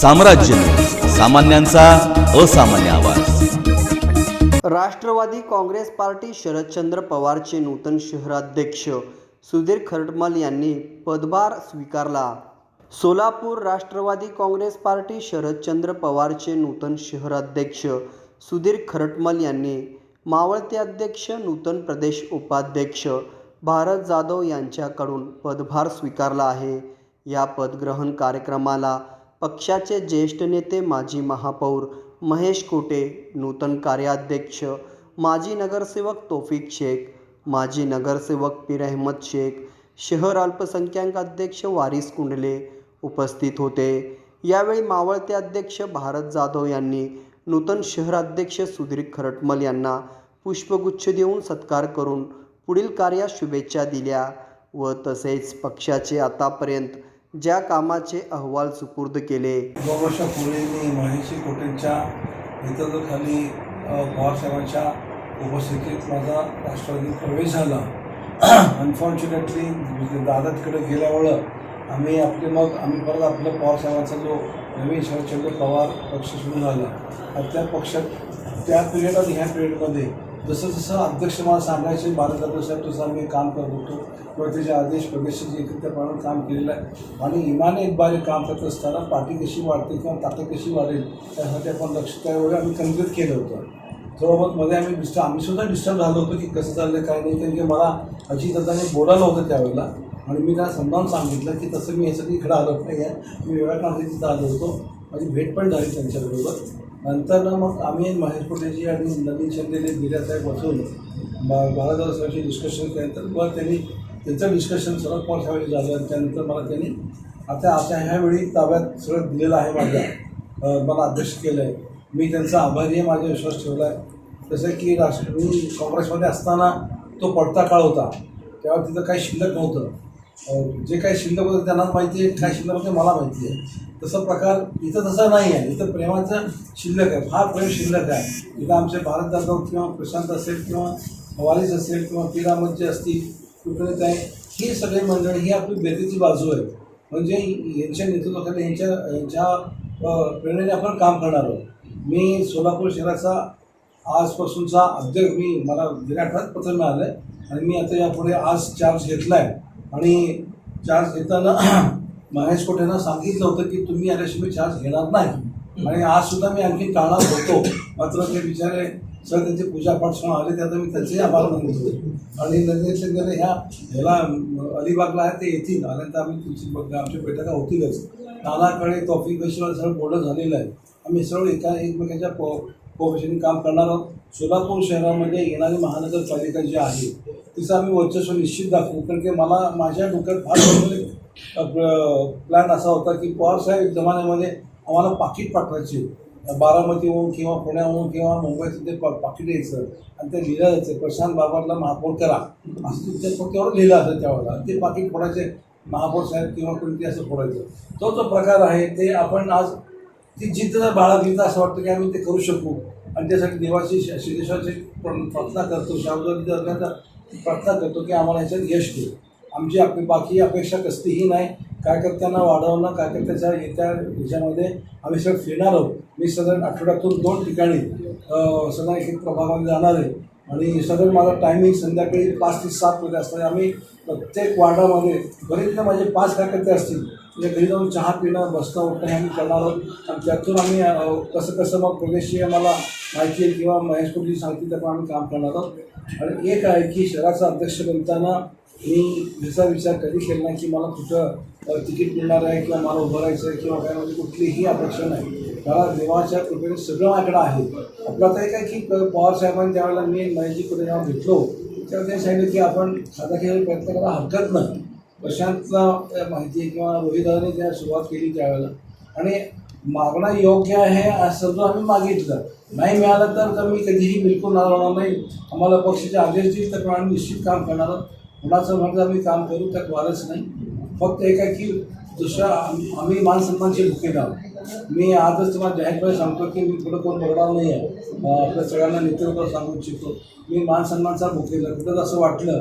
साम्राज्य. सामान्यांचा असामान्य आवाज. राष्ट्रवादी काँग्रेस पार्टी शरदचंद्र पवारचे नूतन शहराध्यक्ष सुधीर खरटमल यांनी पदभार स्वीकारला. सोलापूर राष्ट्रवादी काँग्रेस पार्टी शरदचंद्र पवारचे नूतन शहराध्यक्ष सुधीर खरटमल यांनी मावळते अध्यक्ष नूतन प्रदेश उपाध्यक्ष भारत जाधव यांच्याकडून पदभार स्वीकारला आहे. या पदग्रहण कार्यक्रमाला पक्षाचे ज्येष्ठ नेते माजी महापौर महेश कोटे नूतन कार्याध्यक्ष माजी नगरसेवक तोफिक शेख माजी नगरसेवक पीर अहमद शेख शहर अल्पसंख्याक अध्यक्ष वारिस कुंडले उपस्थित होते. यावेळी मावळते अध्यक्ष भारत जाधव यांनी नूतन शहराध्यक्ष सुधीर खरटमल यांना पुष्पगुच्छ देऊन सत्कार करून पुढील कार्यास शुभेच्छा दिल्या व तसेच पक्षाचे आतापर्यंत ज्या कामाचे अहवाल सुपूर्द केले. दोन वर्षापूर्वी मी महेशी कोटेंच्या नेतृत्वाखाली पवारसाहेबांच्या उपस्थितीत माझा राष्ट्रवादी प्रवेश झाला. अनफॉर्च्युनेटली म्हणजे दादा तिकडे गेल्यामुळं आम्ही आपले मग आम्ही परत आपलं पवारसाहेबांचा जो नवीन शरदचंद्र पवार पक्ष सुरू झाला. त्या पक्षात त्या पिरियड आणि ह्या पिरियडमध्ये जसं जसं अध्यक्ष मला सांगायचे बालदादा साहेब तसं आम्ही काम करत होतो. किंवा त्याचे आदेश प्रदेशाचे एकत्रितपणे काम केलेलं आहे. आणि इमाने एक बारीक काम करत असताना पाठी कशी वाढते किंवा ताकद कशी वाढेल त्यासाठी आपण लक्ष त्यावेळी आम्ही केंद्रित केलं होतं. जवळपासमध्ये आम्ही डिस्टर्ब आम्ही सुद्धा डिस्टर्ब झालो होतो की कसं चाललं काय नाही. कारण की मला अजितदादाने बोलायला होतं त्यावेळेला. आणि मी त्यांना समजावून सांगितलं की तसं मी यासाठी इकडं आलो नाही आहे मी वेळा कामासाठी तिथं आलो होतो. माझी भेट पण झाली त्यांच्याबरोबर. नंतर ना मग आम्ही महेश पटेलजी आणि नवीन शिंदेने दिल्यासाहेब बसून भारतदादा साहेबांशी डिस्कशन केल्यानंतर मग त्यांनी त्यांचं डिस्कशन शरद पवार साहेबांशी झालं. आणि त्यानंतर मला त्यांनी आता आता ह्यावेळी ताब्यात सगळं दिलेलं आहे माझ्या. मला अध्यक्ष केलं आहे मी त्यांचा आभारी माझा विश्वास ठेवला आहे जसं की राष्ट्र मी काँग्रेसमध्ये असताना तो पडता काळ होता. तेव्हा तिथं काही शिल्लक नव्हतं. जे काही शिल्लक होतं त्यांना माहिती आहे काय शिल्लक होते मला माहिती आहे. तसा प्रकार इथं तसा नाही आहे. इथं प्रेमाचं शिल्लक आहे. फार प्रेम शिल्लक आहे. इथं आमचे भारत जाधव किंवा प्रशांत असेल किंवा वालिस असेल किंवा पिरामत असतील कुठले काय ही सगळी मंडळी ही आपली बेतीची बाजू आहे. म्हणजे यांच्या नेतृत्वाखाली यांच्या यांच्या प्रेरणेने आपण काम करणार आहोत. मी सोलापूर शहराचा आजपासूनचा अध्यक्ष मी मला गेल्या पत्र मिळालं आहे आणि मी आता यापुढे आज चार्ज घेतला आहे आणि चार्ज घेताना महेश कोटेनं सांगितलं होतं की तुम्ही आल्याशिवाय मी चार्ज घेणार नाही. आणि आज सुद्धा मी आणखी टाळणार होतो. मात्र ते बिचारे सर त्यांची पूजापाठ सण आले त्याचा मी त्यांचे आभार मानतो. आणि गेले ह्या ह्याला अलिबागला आहे ते येतील. आल्यानंतर आम्ही तुमची बघ आमच्या बैठका होतीलच. नानाकडे तौफिक बशीवर सगळं बोलणं झालेलं आहे. आम्ही सर्व एका एकमेकांच्या को काम करणार आहोत. सोलापूर शहरामध्ये येणारी महानगरपालिका जी आहे तिचं आम्ही वर्चस्व निश्चित दाखवू. कारण की मला माझ्या डोक्यात फार प्लॅन असा होता की पवारसाहेब जमान्यामध्ये आम्हाला पाकिट पाठवायचे. बारामतीहून किंवा पुण्याहून किंवा मुंबईतून ते पा- पाकिट यायचं आणि ते लिहिलं जायचं प्रशांत बाबांना महापौर करा. असं तुमच्या पक्क्यावर लिहिलं असं त्यावेळेला. आणि ते पाकिट फोडायचे महापौर साहेब किंवा कोणते असं फोडायचं. तो जो प्रकार आहे ते आपण आज ती जिद्द जर बाळगली तर असं वाटतं की आम्ही ते करू शकू. आणि त्यासाठी देवाची श- सिद्धेश्वराची प्रार्थना करतो. शाबुदानी प्रार्थना करतो की आम्हाला याच्यात यश देऊ आमची आपली बाकी अपेक्षा कसलीही नाही. कार्यकर्त्यांना वाढवणं कार्यकर्त्याच्या येत्या ह्याच्यामध्ये आम्ही सगळं फिरणार आहोत. मी साधारण आठवड्यातून दोन ठिकाणी सगळ्या एक प्रभागामध्ये जाणार आहे. आणि साधारण माझा टायमिंग संध्याकाळी पाच ते सातमध्ये असतात आम्ही प्रत्येक वार्डामध्ये बरेचदा माझे पाच कार्यकर्ते असतील म्हणजे घरी जाऊन चहा पिणं बसणं उठणं हे आम्ही करणार आहोत. आणि त्यातून आम्ही कसं कसं मग प्रदेशीय मला माहिती आहे किंवा महेश कुठली सांगतील त्याप्रमाणे आम्ही काम करणार आहोत. आणि एक आहे की शहराचा अध्यक्ष बनताना मी ह्याचा विचार कधी केला नाही की मला कुठं तिकीट मिळणार आहे किंवा मला उभं राहायचं आहे किंवा काय म्हणजे कुठलीही अपेक्षा नाही. मला देवाच्या कृपेने सगळं माझ्याकडं आहे. आपलं आता एक आहे की प- पवार साहेबांनी त्यावेळेला मी महेशजी कुठे जेव्हा भेटलो तेव्हा त्यांनी सांगितलं की आपण साधा खेळ प्रयत्न करायला हरकत नाही. प्रशांतला माहिती आहे किंवा रोहितदाने त्या सुरुवात केली त्यावेळेला. आणि मागणं योग्य आहे असं जो आम्ही मागितलं. नाही मिळालं तर तर मी कधीही बिलकुल नाराज होणार नाही. आम्हाला पक्षाचे आदेश देईल तर आम्ही निश्चित काम करणार आहोत. कुणाचं म्हणतं आम्ही काम करू त्यात वारच नाही. फक्त एक आहे की दुसरा आम्ही मान सन्मानचे आहोत. मी आजच तुम्हाला जाहीरपणे सांगतो की मी पुढं कोण बघणार नाही आहे आपल्या सगळ्यांना नेतृत्व सांगू इच्छितो मी मान सन्मानचा कुठं असं वाटलं